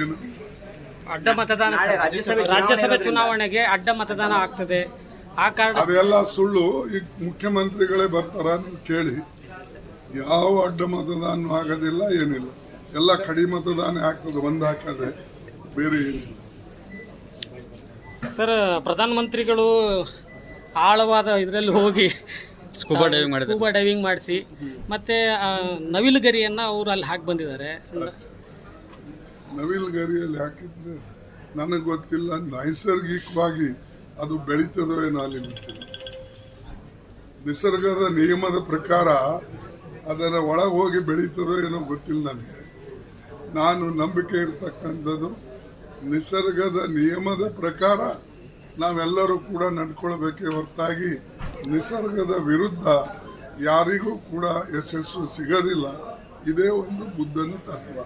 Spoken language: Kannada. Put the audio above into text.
ಏನು ಅಡ್ಡ ಮತದಾನ ಸರ್. ರಾಜ್ಯಸಭೆ ರಾಜ್ಯಸಭೆ ಚುನಾವಣೆಗೆ ಅಡ್ಡ ಮತದಾನ ಆಗ್ತದೆ. ಆ ಕಾರಣ ಅದೆಲ್ಲ ಸುಳ್ಳು. ಈಗ ಮುಖ್ಯಮಂತ್ರಿಗಳೇ ಬರ್ತಾರ ನೀವು ಕೇಳಿ. ಯಾವ ಅಡ್ಡ ಮತದಾನ ಆಗೋದಿಲ್ಲ ಏನಿಲ್ಲ. ಎಲ್ಲ ಕಡಿ ಮತದಾನ ಆಗ್ತದೆ ಒಂದು ಹಾಕದೆ. ಬೇರೆ ಏನಿಲ್ಲ. ಸರ್ ಪ್ರಧಾನಮಂತ್ರಿಗಳು ಆಳವಾದ ಇದರಲ್ಲಿ ಹೋಗಿ ಸ್ಕೂಬಾ ಡೈವಿಂಗ್ ಮಾಡಿ ಸ್ಕೂಬಾ ಡೈವಿಂಗ್ ಮಾಡಿಸಿ. ಮತ್ತೆ ನವಿಲುಗರಿಯನ್ನ ಅವರು ಅಲ್ಲಿ ಹಾಕಿ ಬಂದಿದ್ದಾರೆ. ನವಿಲ್ ಗರಿಯಲ್ಲಿ ಹಾಕಿದ್ರೆ ನನಗೆ ಗೊತ್ತಿಲ್ಲ, ನೈಸರ್ಗಿಕವಾಗಿ ಅದು ಬೆಳೀತದೋ ಏನೋ ಅಲ್ಲಿ ಗೊತ್ತಿಲ್ಲ. ನಿಸರ್ಗದ ನಿಯಮದ ಪ್ರಕಾರ ಅದರ ಒಳಗೆ ಹೋಗಿ ಬೆಳೀತದೋ ಏನೋ ಗೊತ್ತಿಲ್ಲ ನನಗೆ. ನಾನು ನಂಬಿಕೆ ಇರ್ತಕ್ಕಂಥದ್ದು ನಿಸರ್ಗದ ನಿಯಮದ ಪ್ರಕಾರ ನಾವೆಲ್ಲರೂ ಕೂಡ ನಡ್ಕೊಳ್ಬೇಕೇ ಹೊರತಾಗಿ ನಿಸರ್ಗದ ವಿರುದ್ಧ ಯಾರಿಗೂ ಕೂಡ ಯಶಸ್ಸು ಸಿಗೋದಿಲ್ಲ. ಇದೇ ಒಂದು ಬುದ್ಧನ ತತ್ವ.